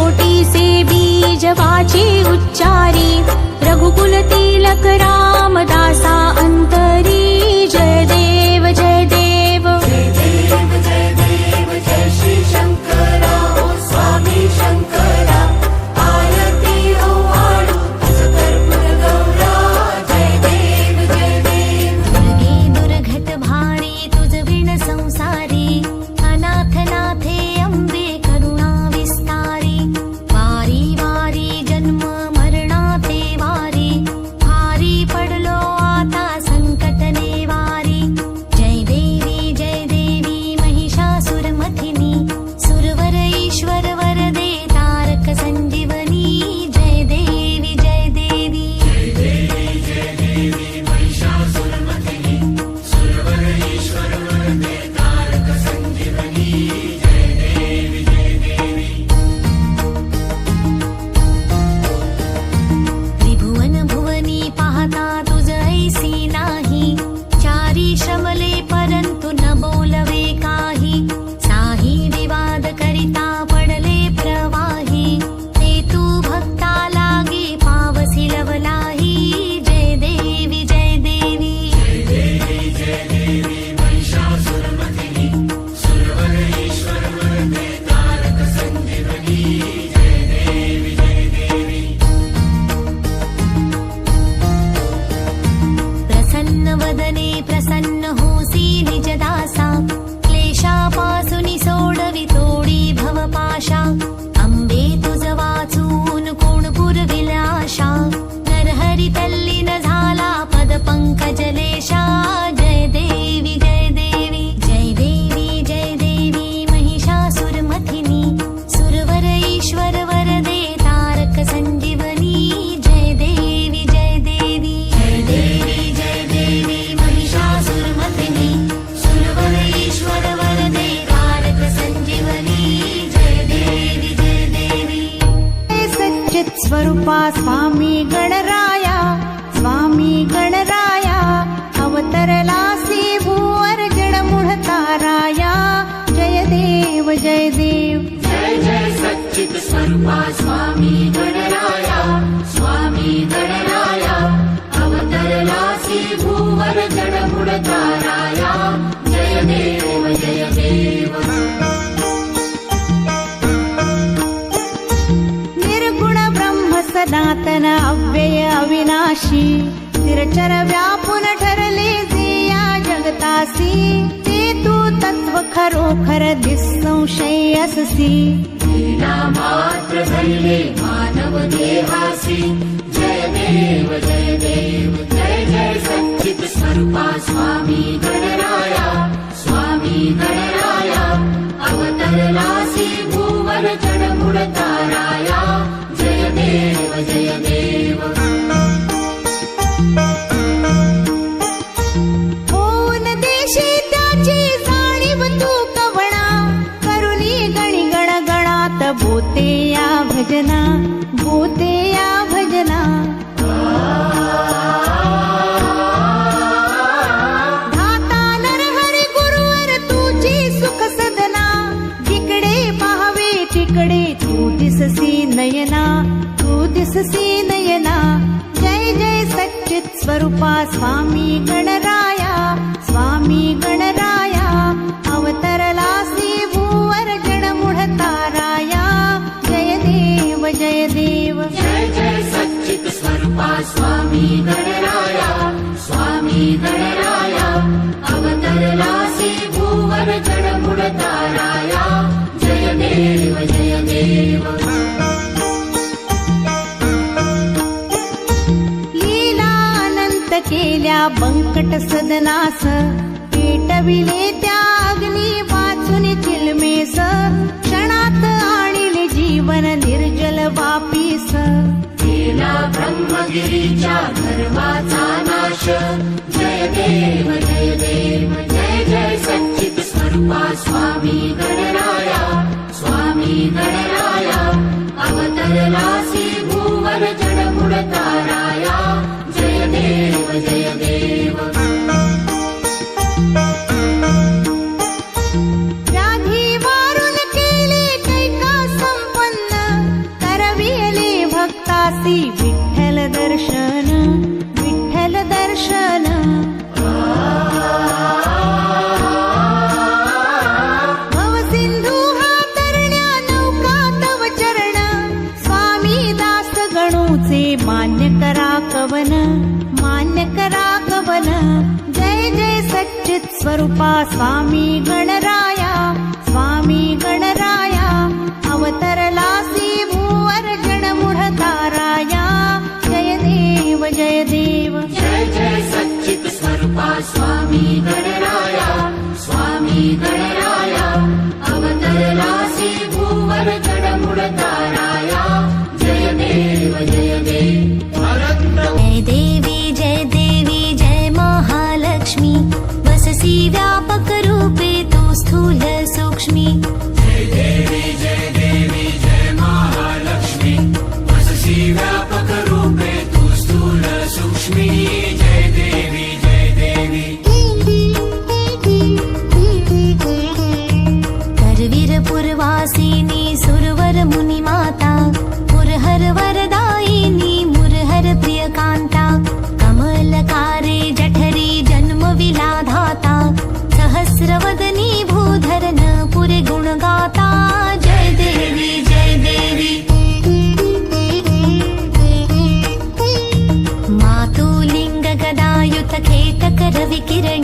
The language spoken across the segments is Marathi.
ोटी से बीज बीजवाची उच्चारी। रघुकुलतिलक रामदासा अन्तरी जय देव स्वरूपा स्वामी गणराया स्वामी गणराया अवतरला सी भूवर जडमुढ ताराया जय देव जय देव जय जय सच्चित स्वरूपा स्वामी गणराया स्वामी गणराया अवतरला भूवर जडमुड ताराया खरोखर निसंशय अससी लीला मात्र धरले मानव देहासी जय देव जय देव स्वरूपा स्वामी गणराया स्वामी गणराया अवतरलासी भूवर जडमुढ ताराया जय देव। जय देव स्वरूपा स्वामी गणराया स्वामी गणराया अवतरलासी भूवर जडमुड ताराया जय देव जय देव त्या बंकट सदनास पेटविले त्या अग्नी वाचून चिलमेस क्षणात आणिले जीवन निर्जल वापीस. केला ब्रह्मगिरीच्या धर्माचा नाश. जय देव जय देव जय जय सच्चित स्वरूपा स्वामी गणराया स्वामी गणराया. अवतरलासी भुवन जडमुड ताराया जय जय देव करा कवन मान्य कवन जय जय सच्चित स्वरूपा स्वामी गणराया स्वामी गणराया। अवतरलासी भूवर जडमुढ ताराया जय देव जय देव। जय जय सच्चित स्वरूपा स्वामी गणराया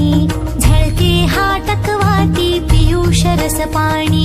पाणी झळके हाटक वाटी पियुष रस पाणी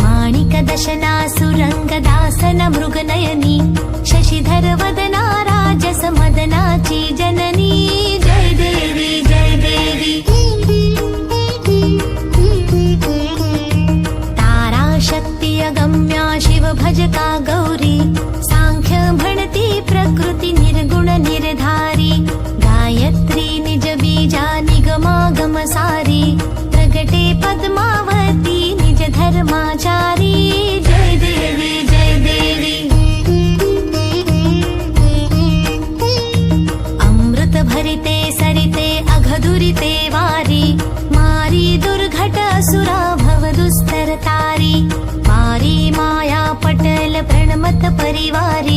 माणिक दशना सुरंग दासन मृगनयनी शशिधर वदना राजस मदनाची जन வாரி